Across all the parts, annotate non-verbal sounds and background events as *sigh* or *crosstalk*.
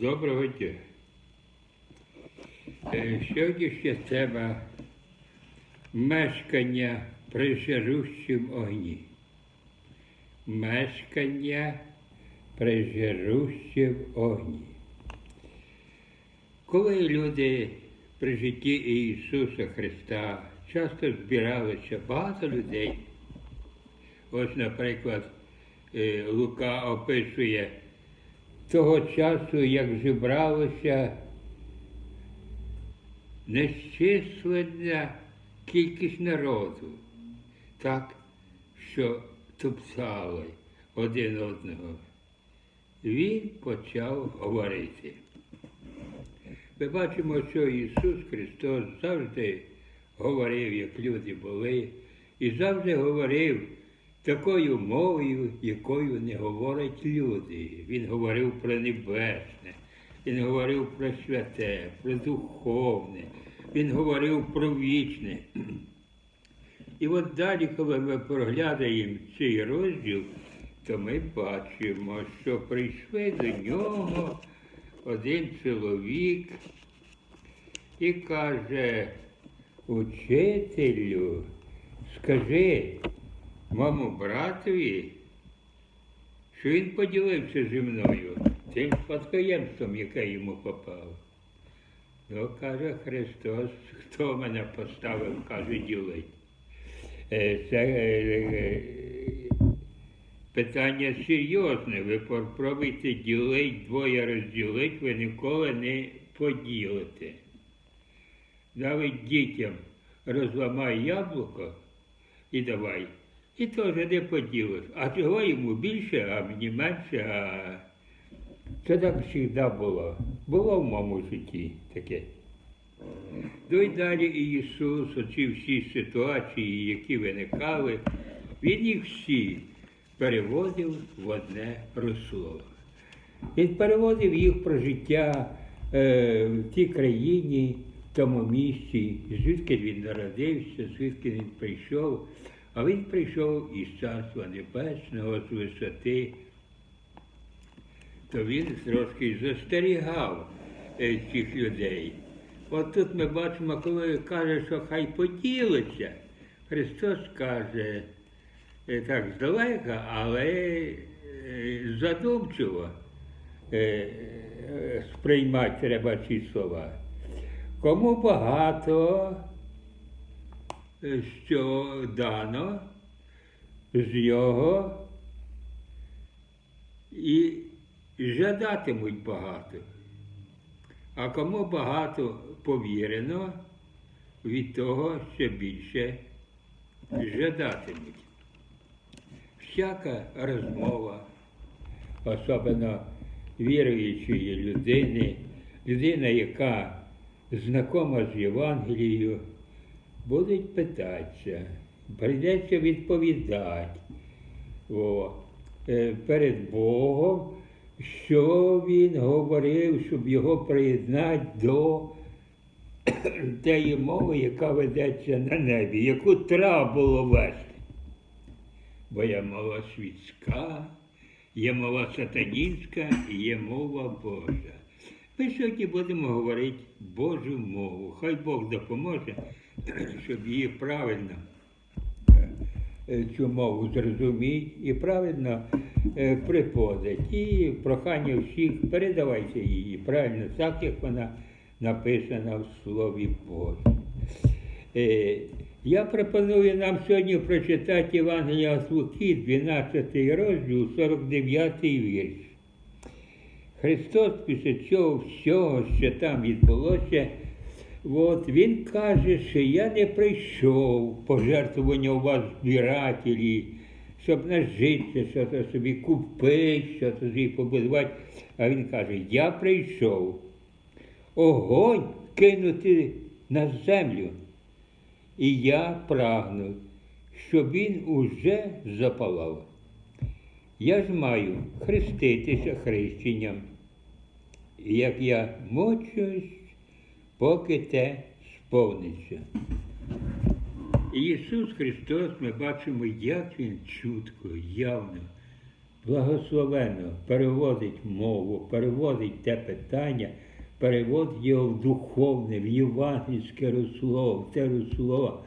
Доброго дня. Е, Сьогоднішня тема мешкання при жарущому огні. Мешкання при жарущому огні. Коли люди при житті Ісуса Христа часто збиралися багато людей, ось, наприклад, е, Лука описує того часу, як зібралося нещисленна кількість народу, так, що тупцали один одного. Він почав говорити. Ми бачимо, що Ісус Христос завжди говорив, як люди були, і завжди говорив такою мовою, якою не говорять люди. Він говорив про небесне, він говорив про святе, про духовне, він говорив про вічне. І от далі, коли ми проглядаємо цей розділ, то ми бачимо, що прийшли до нього один чоловік і каже, учителю, скажи моєму братові, що він поділився зі мною тим спадкоємством, яке йому попало. Ну, каже Христос, хто мене поставив, каже, ділить. Е, Це е, е, питання серйозне. Ви попробуйте ділити, двоє розділити, ви ніколи не поділите. Навіть дітям розламай яблуко і давай. І теж не поділиш. А чого йому більше, а мені менше, а це так завжди було. Було в моєму житті таке. Ну і далі Ісус, оці всі ситуації, які виникали, Він їх всі переводив в одне русло. Він переводив їх про життя е, в тій країні, в тому місці, звідки він народився, звідки він прийшов. А він прийшов із Царства Небесного, з висоти, то він трошки застерігав е, цих людей. От тут ми бачимо, коли каже, що хай поділиться, Христос каже е, так здалека, але е, задумчиво сприймати треба ці слова. Кому багато, що дано з його і жадатимуть багато. А кому багато повірено, від того ще більше жадатимуть. Всяка розмова, особливо віруючої людини, людина, яка знакома з Євангелією, будуть питатися, прийдеться відповідати о, е, перед Богом, що він говорив, щоб його приєднати до *coughs* тієї мови, яка ведеться на небі, яку треба було вести. Бо є мова світська, є мова сатанінська є мова Божа. Ми сьогодні будемо говорити Божу мову. Хай Бог допоможе, щоб її правильно е, цю мову зрозуміти і правильно е, приподати. І прохання всіх передавайте її правильно, так як вона написана в Слові Божому. Е, Я пропоную нам сьогодні прочитати Євангелія від Луки, 12 розділ, 49 вірш. Христос після цього всього, що там відбулося, от, Він каже, що я не прийшов пожертвування у вас збирателі, щоб нажитися, то собі купити, що то собі побудувати. А він каже, я прийшов огонь кинути на землю. І я прагну, щоб він уже запалав. Я ж маю хреститися хрещенням, як я мочусь, поки те сповниться. Ісус Христос, ми бачимо, як Він чутко, явно благословенно переводить мову, переводить те питання, переводить його в духовне, в євангельське русло, в те русло,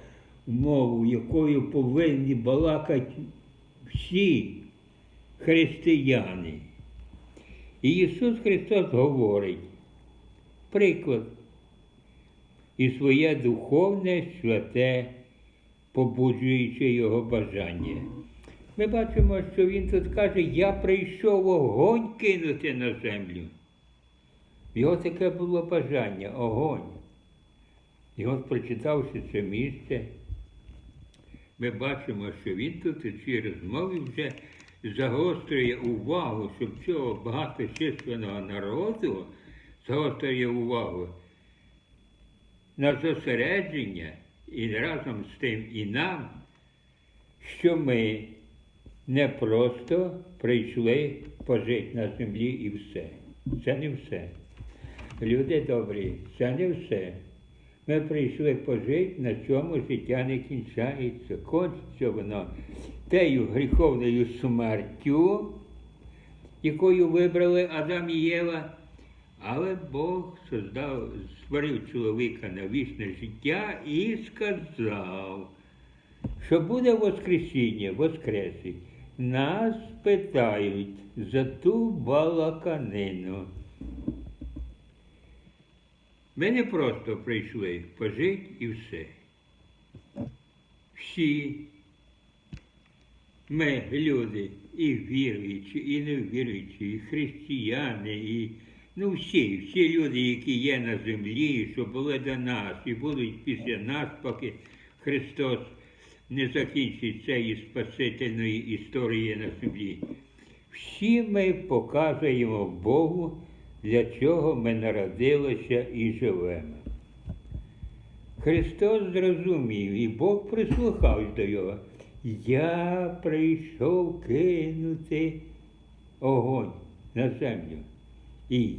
мову, якою повинні балакати всі християни. І Ісус Христос говорить, приклад, і своє духовне святе, побуджуючи його бажання. Ми бачимо, що він тут каже, я прийшов вогонь кинути на землю. Його таке було бажання, огонь. І от, прочитавши це місце, ми бачимо, що він тут у цій розмові вже загострює увагу, щоб цього багаточисленного народу загострює увагу на зосередження і разом з тим і нам, що ми не просто прийшли пожити на землі і все. Це не все. Люди добрі, це не все. Ми прийшли пожити, на цьому життя не кінчається. Кончиться воно тею гріховною смертю, якою вибрали Адам і Єва. Але Бог создав, створив чоловіка на вічне життя і сказав, що буде Воскресіння, Воскресить. Нас питають за ту балаканину. Ми не просто прийшли пожити і все. Всі ми, люди, і віруючі, і невіруючі, і християни, і ну всі, всі люди, які є на землі, що були до нас і будуть після нас, поки Христос не закінчить цієї спасительної історії на землі. Всі ми показуємо Богу, для чого ми народилися і живемо. Христос зрозумів, і Бог прислухався до його. Я прийшов кинути огонь на землю. І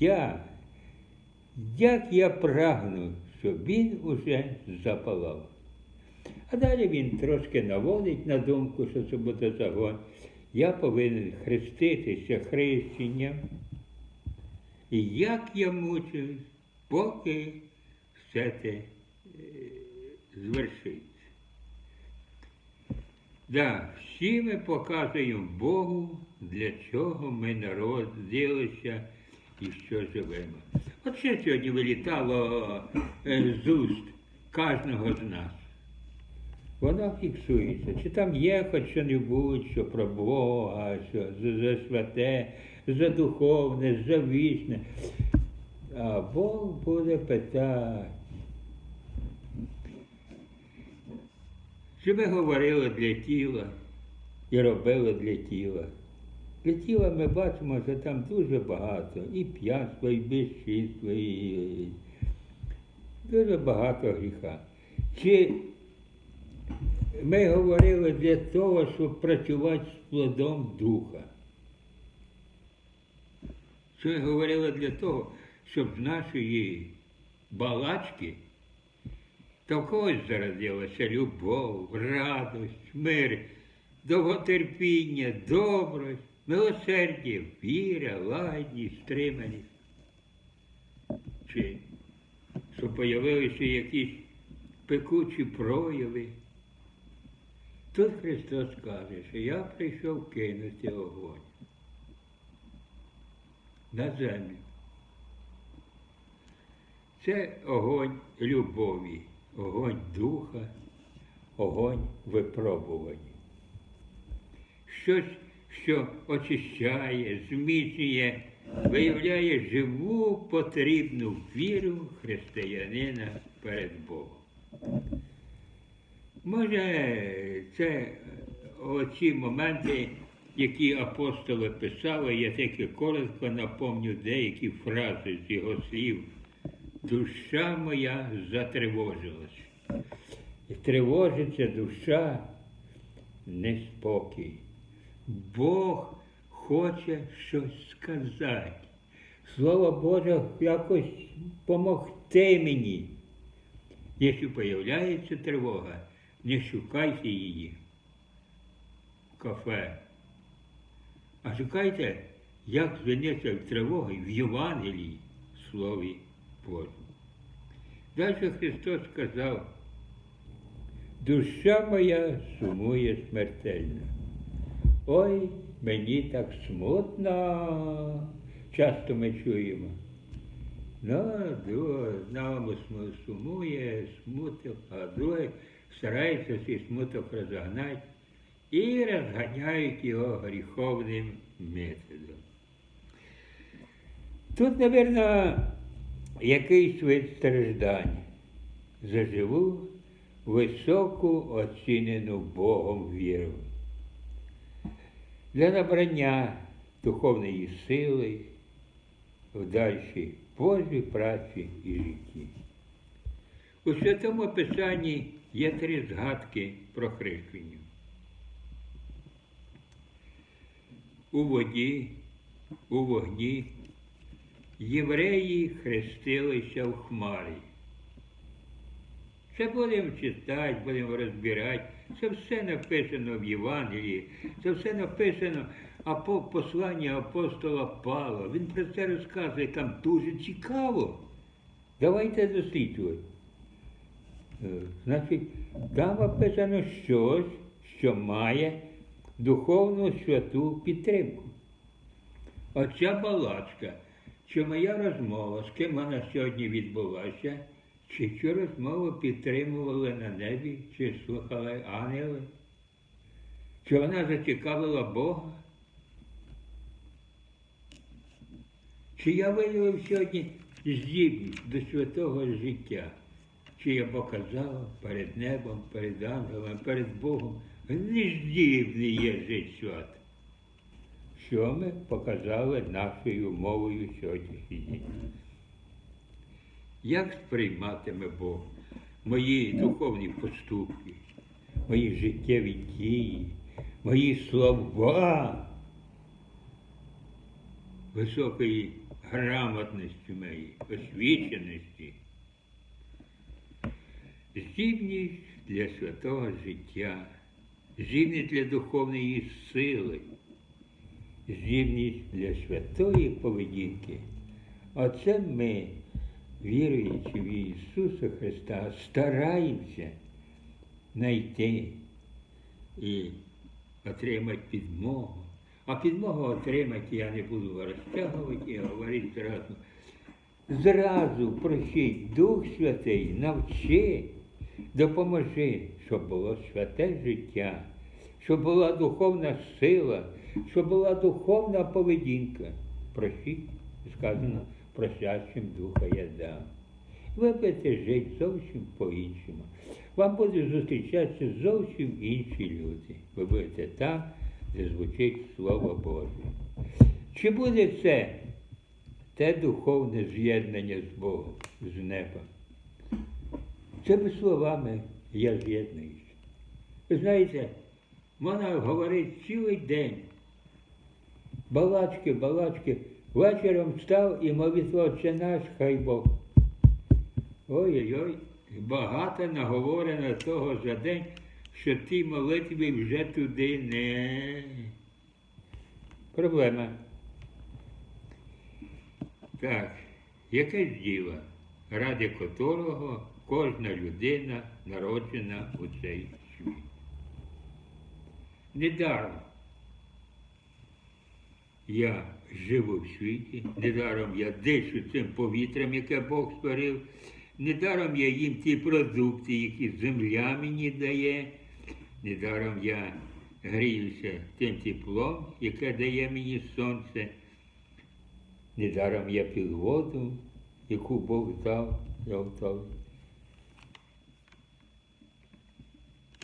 я, як я прагну, щоб він уже запалав. А далі він трошки наводить на думку, що це буде загон. Я повинен хреститися хрещенням. І як я мучусь, поки все це е, звершиться. Да, всі ми показуємо Богу, для чого ми народилися і що живемо. От що сьогодні вилітало е, з уст кожного з нас. Воно фіксується. Чи там є хоч що-небудь, що про Бога, що за, святе, за духовне, за вічне. А Бог буде питати. Чи ми говорили для тіла і робили для тіла? Для тіла ми бачимо, що там дуже багато і п'янства, і безчинства, і дуже багато гріха. Чи ми говорили для того, щоб працювати з плодом духа? Чи ми говорили для того, щоб з нашої балачки та в когось зародилася любов, радость, мир, довготерпіння, добрость, милосердя, віра, ладність, стриманість. Чи що появилися якісь пекучі прояви. Тут Христос каже, що я прийшов кинути огонь на землю. Це огонь любові, огонь духа, огонь випробування. Щось, що очищає, зміцнює, виявляє живу потрібну віру християнина перед Богом. Може, це оці моменти, які апостоли писали, я тільки коротко напомню деякі фрази з його слів. Душа моя затривожилась. Тривожиться душа неспокій. Бог хоче щось сказати. Слово Боже якось помогти мені. Якщо появляється тривога, не шукайте її в кафе, А шукайте, як звенеться в тривоги в Євангелії Слові Божому. Далі Христос сказав, душа моя сумує смертельно. Ой, мені так смутно, часто ми чуємо. Ну, см- сумує, смуток, а друге старається цей смуток розогнати і розганяють його гріховним методом. Тут, мабуть, якийсь вид страждань. Заживу високу оцінену Богом віру. Для набрання духовної сили в дальшій Божій праці і житті. У Святому Писанні є три згадки про хрещення. У воді, у вогні євреї хрестилися в хмарі. Це будемо читати, будемо розбирати. Це все написано в Євангелії, це все написано апо, послання апостола Павла. Він про це розказує там дуже цікаво. Давайте досліджувати. Е, Значить, там описано щось, що має духовну святу підтримку. Оця балачка, чи моя розмова, з ким вона сьогодні відбулася, чи цю розмову підтримували на небі, чи слухали ангели, чи вона зацікавила Бога? Чи я виявив сьогодні здібність до святого життя? Чи я показав перед небом, перед ангелом, перед Богом, нездібний є жити свято? Що ми показали нашою мовою сьогоднішній день? Як сприйматиме Бог мої духовні поступки, мої життєві дії, мої слова високої грамотності моєї, освіченості, здібність для святого життя, здібність для духовної сили, здібність для святої поведінки. Оце ми, віруючи в Ісуса Христа, стараємося знайти і отримати підмогу. А підмогу отримати я не буду розтягувати і говорити зразу. Зразу просіть Дух Святий, навчи, допоможи, щоб було святе життя, щоб була духовна сила, щоб була духовна поведінка. Просіть, сказано, просящим Духа я дам. Ви будете жити зовсім по-іншому. Вам будуть зустрічатися зовсім інші люди. Ви будете там, де звучить Слово Боже. Чи буде це те духовне з'єднання з Богом, з неба? Цими словами я з'єднуюсь. Ви знаєте, можна говорити цілий день. Балачки, балачки. Вечором встав і молитва Отче наш, хай Бог. Ой-ой-ой, багато наговорено того за день, що ті молитви вже туди не. Проблема. Так, якесь діло, ради котрого кожна людина народжена у цей світ. Недаром я живу в світі, недаром я дишу цим повітрям, яке Бог створив, недаром я їм ті продукти, які земля мені дає, недаром я гріюся тим теплом, яке дає мені сонце. Недаром я пив воду, яку Бог дав, я готовий.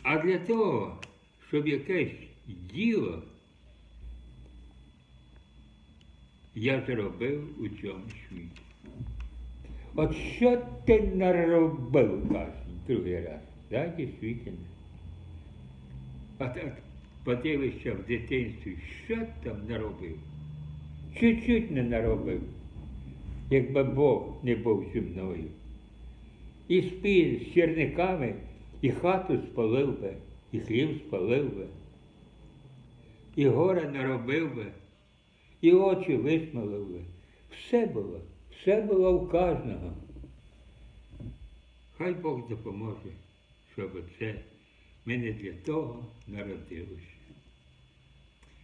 А для того, щоб якесь діло я зробив у цьому світі. От що ти наробив, каже, другий раз. Да, дійсно. А так подивишся в дитинстві, що там наробив. Чуть-чуть не наробив, якби Бог не був зі мною. І спів з черниками, і хату спалив би, і хліб спалив би, і горе наробив би, і очі висмалили. Все було, все було у кожного. Хай Бог допоможе, щоб це ми не для того народилися.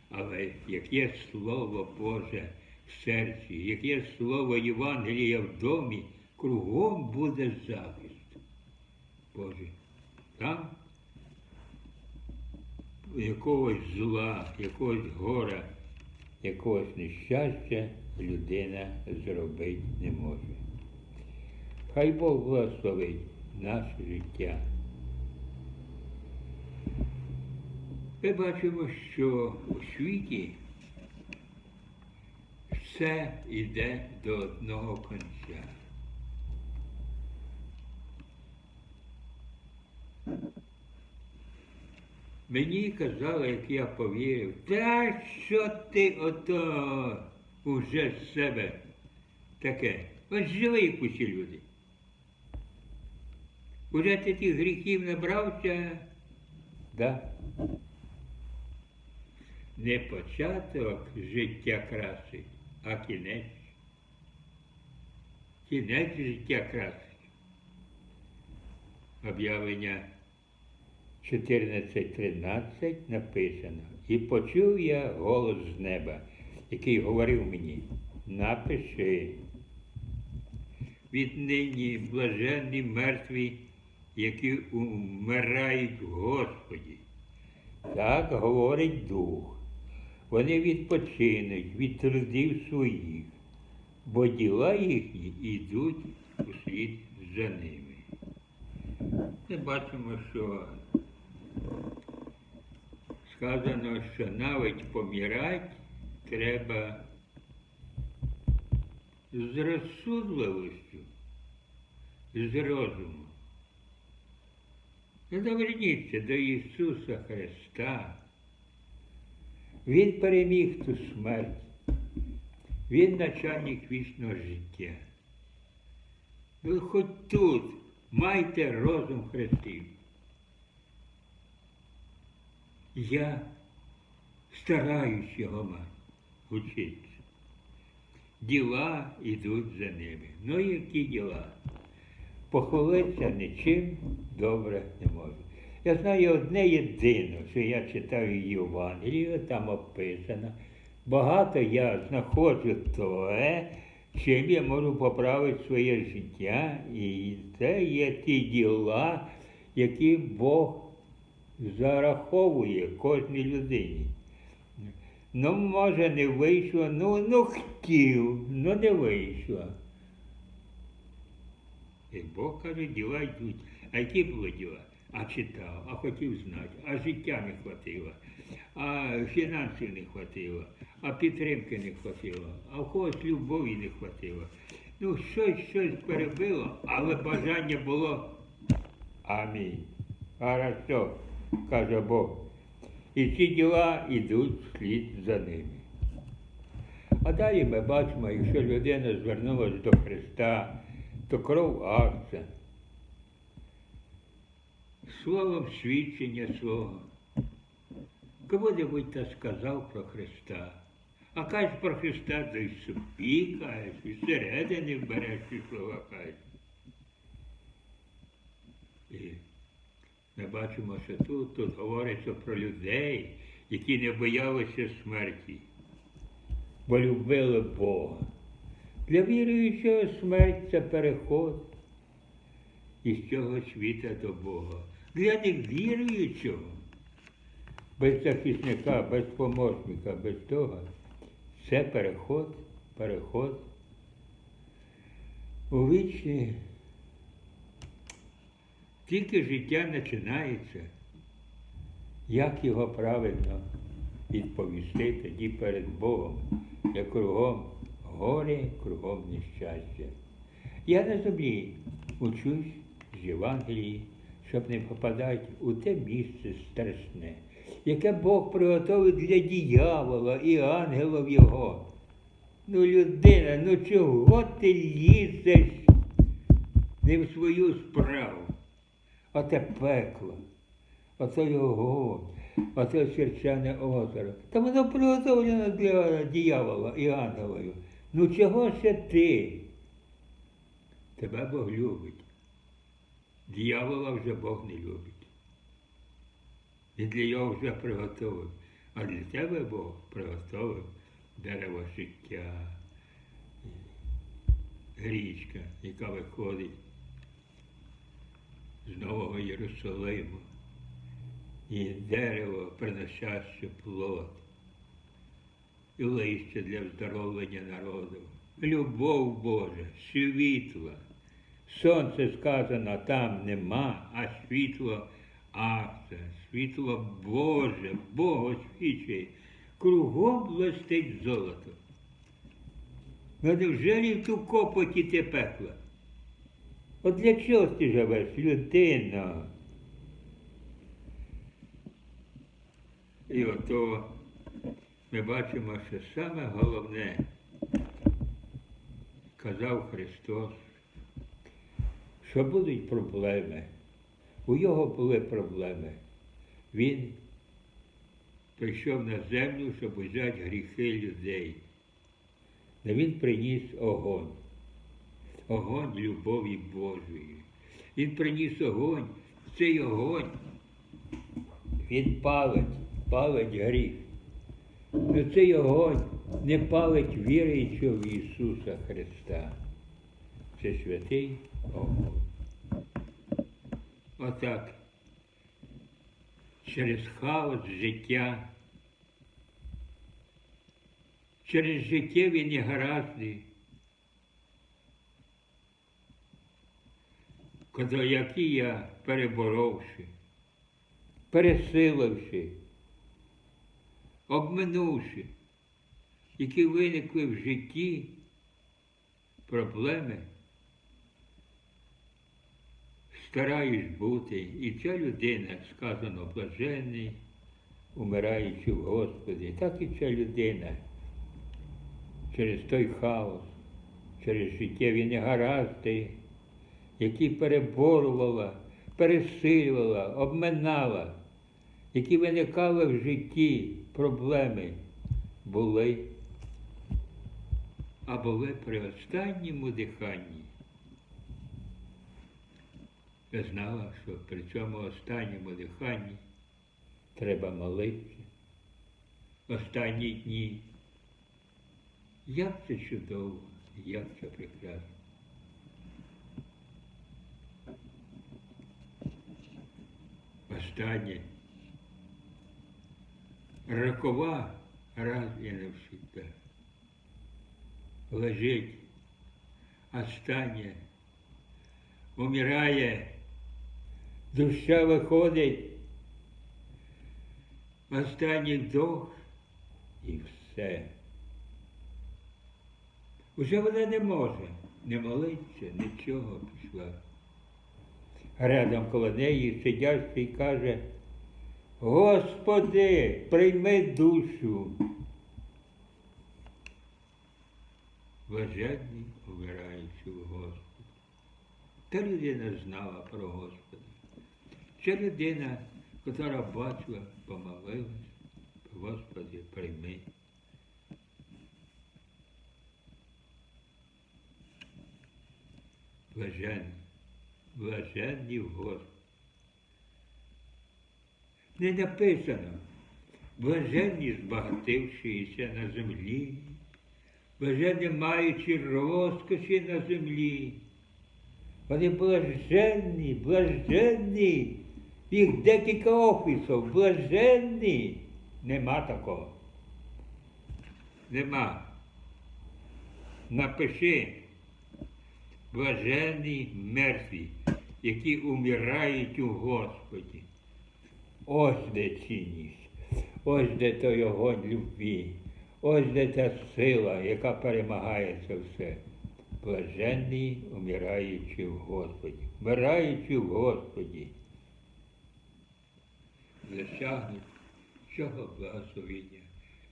Але як є Слово Боже в серці, як є Слово Євангелія в домі, кругом буде захист. Боже, там якогось зла, якогось гора, якогось нещастя людина зробити не може. Хай Бог благословить наше життя. Ми бачимо, що у світі все йде до одного кінця. Мені казали, як я повірив, та що ти ото уже з себе таке? Ось живи, як усі люди. Уже ти тих гріхів набрався? Да. Не початок життя красить, а кінець. Кінець життя красить. Об'явлення 14.13 написано. І почув я голос з неба, який говорив мені, напиши. Віднині блаженні мертві, які умирають в Господі. Так говорить Дух. Вони відпочинуть від трудів своїх, бо діла їхні йдуть услід за ними. Ми бачимо, що сказано, що навіть помирати треба з розсудливістю, з розумом. Доверніться до Ісуса Христа. Він переміг ту смерть. Він начальник вічного життя. Ви хоч тут майте розум Христів. Я стараюсь його мати. Діла йдуть за ними. Ну які діла? Похвалитися нічим добре не можу. Я знаю одне єдине, що я читаю Євангелію, там описано. Багато я знаходжу те, чим я можу поправити своє життя. І це є ті діла, які Бог зараховує кожній людині. Ну, може, не вийшло, ну, ну хотів, ну не вийшло. І Бог каже, діла йдуть. А які були діла? А читав, а хотів знати, а життя не хватило, а фінансів не хватило, а підтримки не хватило, а в когось любові не хватило. Ну, щось, щось перебило, але бажання було. Амінь. Хорошо, каже Бог. І ці діла йдуть вслід за ними. А далі ми бачимо, якщо людина звернулася до Христа, то кров акція. Словом свідчення свого. Кого-небудь та сказав про Христа. А кажеш про Христа, то й собі кажеш, і середини береш ці слова кажеш. Ми бачимо, що тут, тут говориться про людей, які не боялися смерті, бо любили Бога. Для віруючого смерть це переход із цього світа до Бога. Для невіруючого, без захисника, без помощника, без того, це переход, переход у вічні. Тільки життя починається, як його правильно відповісти тоді перед Богом, як кругом горе, кругом нещастя. Я на землі учусь з Євангелії, щоб не попадати у те місце страшне, яке Бог приготовив для диявола і ангелів його. Ну, людина, ну чого ти лізеш не в свою справу? Оте пекло, оце його. оце Черчане озеро. Та воно приготовлено для диявола і ангелів. Ну чого ще ти? Тебе Бог любить. Дьявола вже Бог не любить. Він для його вже приготовив. А для тебе Бог приготовив дерево життя, річка, яка виходить з Нового Єрусалиму, і дерево, приносяще плод, і листя для вздоровлення народу, любов Божа, світла. Сонце сказано там нема, а світло авце, світло Боже, Богу свічає, кругом блистить золото. Ну невже в ту копоті те пекла? От для чого ти живеш, людина? І ото ми бачимо, що саме головне, казав Христос, що будуть проблеми. У його були проблеми. Він прийшов на землю, щоб взяти гріхи людей. Та він приніс огонь. Огонь любові Божої. Він приніс огонь, цей огонь. Він палить, палить гріх. Но цей огонь не палить віруючого в Ісуса Христа. Це святий огонь. Отак. Через хаос життя, через життєві негаразди, які я переборовши, пересиливши, обминувши, які виникли в житті проблеми, стараюсь бути, і ця людина, сказано, блаженний, умираючи в Господі, так і ця людина через той хаос, через життєві негаразди, які переборювала, пересилювала, обминала, які виникали в житті проблеми, були, а були при останньому диханні. Я знала, що при цьому останньому диханні треба молитися. Останні дні. Як це чудово, як це прекрасно. Останнє. Рокова раз і навсегда. Лежить. Останнє. Умирає. Душа виходить. Останній вдох і все. Уже вона не може не молитися, нічого пішла. Рядом коло неї сидящий каже, Господи, прийми душу. Блаженний, умираючи в Господі. Та людина знала про Господа. Ця людина, яка бачила, помолилась, Господи, прийми. Блаженні, блаженні в Не написано, блаженні збагатившися на землі, блаженні маючи розкоші на землі. Вони блаженні, блаженні. Їх декілька офісів, блаженні. Нема такого. Нема. Напиши блаженні мертві, які умирають у Господі. Ось де цінність, ось де той огонь любві, ось де та сила, яка перемагає це все. Блаженні, умираючи в Господі, вмираючи в Господі. Досягнуть цього благословення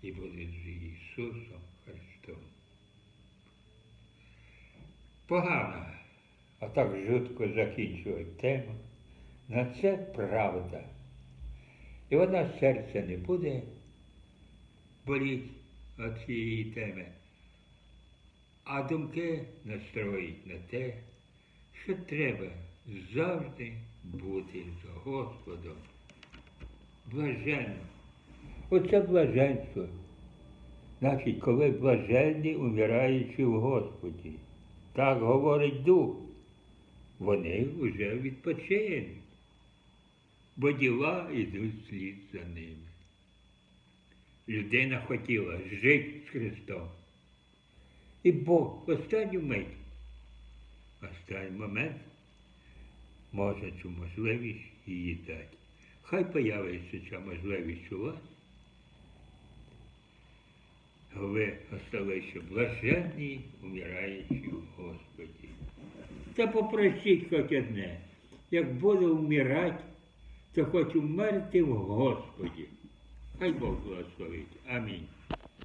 і буде з Ісусом Христом. Погано, а так жутко закінчувати тему. На це правда. І вона серця не буде боліть від цієї теми. А думки настроїть на те, що треба завжди бути з Господом. Блаженно. Оце блаженство. Значить, коли блаженні, умираючи в Господі. Так говорить Дух. Вони вже відпочинуть, бо діла йдуть слід за ними. Людина хотіла жити з Христом. І Бог в останню мить, останній момент може цю можливість її дати. Хай появиться ця можливість у вас. Ви осталися блаженні, умираючи в Господі. Та попросіть хоч одне, як буду вмирати, то хоч умерти в Господі. Хай Бог благословить. Амінь.